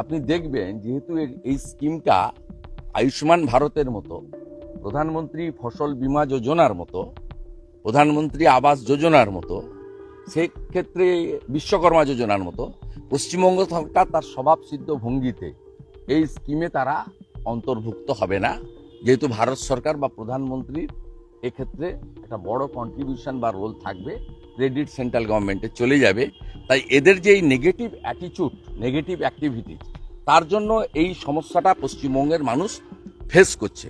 আপনি দেখবেন যেহেতু এই স্কিমটা আয়ুষ্মান ভারতের মতো, প্রধানমন্ত্রী ফসল বীমা যোজনার মতো, প্রধানমন্ত্রী আবাস যোজনার মতো, সেক্ষেত্রে বিশ্বকর্মা যোজনার মতো, পশ্চিমবঙ্গ সরকার তার স্বভাবসিদ্ধ ভঙ্গিতে এই স্কিমে তারা অন্তর্ভুক্ত হবে না। যেহেতু ভারত সরকার বা প্রধানমন্ত্রীর এক্ষেত্রে একটা বড় কন্ট্রিবিউশন বা রোল থাকবে ক্রেডিট সেন্ট্রাল গভর্নমেন্টে চলে যাবে। তাই এদের যে এই নেগেটিভ অ্যাটিচিউড নেগেটিভ অ্যাক্টিভিটি তার জন্য এই সমস্যাটা পশ্চিমবঙ্গের মানুষ ফেস করছে।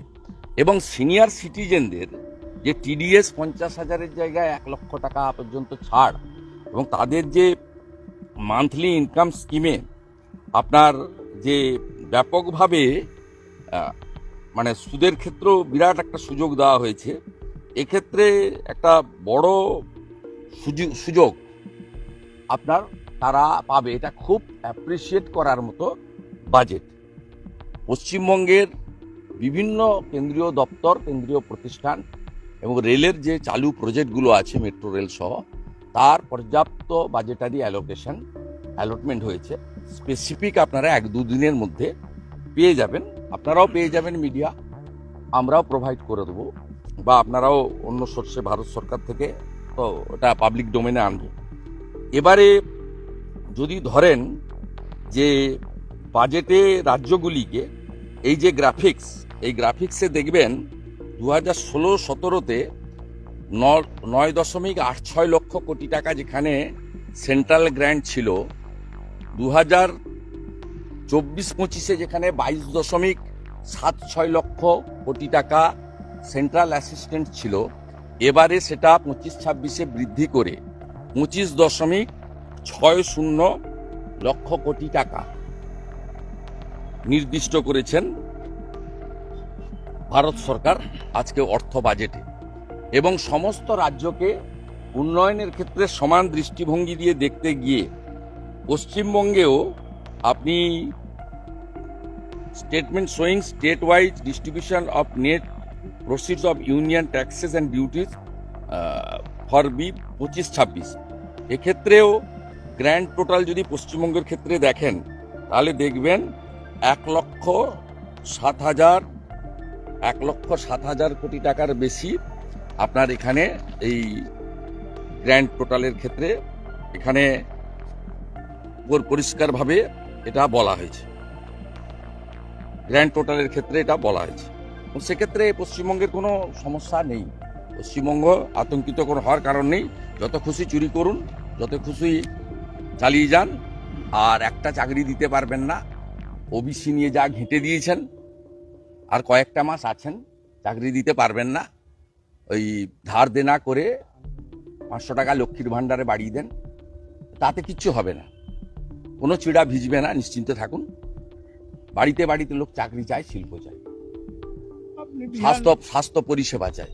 এবং সিনিয়র সিটিজেনদের যে টিডিএস পঞ্চাশ হাজারের জায়গায় এক লক্ষ টাকা পর্যন্ত ছাড় এবং তাদের যে মান্থলি ইনকাম স্কিমে আপনার যে ব্যাপকভাবে মানে সুদের ক্ষেত্রেও বিরাট একটা সুযোগ দেওয়া হয়েছে। এক্ষেত্রে একটা বড় সুযোগ সুযোগ আপনার তারা পাবে। এটা খুব অ্যাপ্রিসিয়েট করার মতো বাজেট পশ্চিমবঙ্গের বিভিন্ন কেন্দ্রীয় দপ্তর, কেন্দ্রীয় প্রতিষ্ঠান এবং রেলের যে চালু প্রজেক্টগুলো আছে মেট্রো রেল সহ, তার পর্যাপ্ত বাজেটারি অ্যালোকেশন অ্যালটমেন্ট হয়েছে। স্পেসিফিক আপনারা এক দুদিনের মধ্যে পেয়ে যাবেন। আপনারাও পেয়ে যাবেন মিডিয়া আমরাও প্রোভাইড করে দেবো। বা আপনারাও অন্য সোর্সে ভারত সরকার থেকে তো ওটা পাবলিক ডোমেনে আনব। এবারে যদি ধরেন যে বাজেটে রাজ্যগুলিকে এই যে গ্রাফিক্স এই গ্রাফিক্সে দেখবেন দু হাজার ষোলো সতেরোতে নয় দশমিক আট ছয় লক্ষ কোটি টাকা যেখানে সেন্ট্রাল গ্র্যান্ট ছিল দু হাজার চব্বিশ পঁচিশে যেখানে বাইশ দশমিক সাত ছয় লক্ষ কোটি টাকা সেন্ট্রাল অ্যাসিস্ট্যান্ট ছিল, এবারে সেটা পঁচিশ ছাব্বিশে বৃদ্ধি করে পঁচিশ দশমিক ছয় শূন্য লক্ষ কোটি টাকা নির্দিষ্ট করেছেন ভারত সরকার আজকে অর্থ বাজেটে। এবং সমস্ত রাজ্যকে উন্নয়নের ক্ষেত্রে সমান দৃষ্টিভঙ্গি দিয়ে দেখতে গিয়ে পশ্চিমবঙ্গেও আপনি statement showing state wise distribution of net proceeds of union taxes and duties for B পঁচিশ ছাব্বিশ। এক্ষেত্রেও গ্র্যান্ড টোটাল যদি পশ্চিমবঙ্গের ক্ষেত্রে দেখেন, তাহলে দেখবেন এক লক্ষ সাত হাজার, এক লক্ষ সাত হাজার কোটি টাকার বেশি আপনার এখানে এই গ্র্যান্ড টোটালের ক্ষেত্রে এখানে পুরো, পরিষ্কারভাবে এটা বলা হয়েছে। গ্র্যান্ড টোটালের ক্ষেত্রে এটা বলা হয়েছে। সেক্ষেত্রে পশ্চিমবঙ্গের কোনো সমস্যা নেই। পশ্চিমবঙ্গ আতঙ্কিত কোনো হওয়ার কারণ নেই। যত খুশি চুরি করুন যত খুশি চালিয়ে যান আর একটা চাকরি দিতে পারবেন না। ওবিসি নিয়ে যা ঘেঁটে দিয়েছেন আর কয়েকটা মাস আছেন চাকরি দিতে পারবেন না। ওই ধার দেনা করে পাঁচশো টাকা লক্ষ্মীর ভাণ্ডারে বাড়িয়ে দেন। তাতে কিচ্ছু হবে না। কোনো চিড়া ভিজবে না নিশ্চিন্তে থাকুন। বাড়িতে বাড়িতে লোক চাকরি চায় শিল্প চায়। স্বাস্থ্য স্বাস্থ্য পরিষেবা চায়।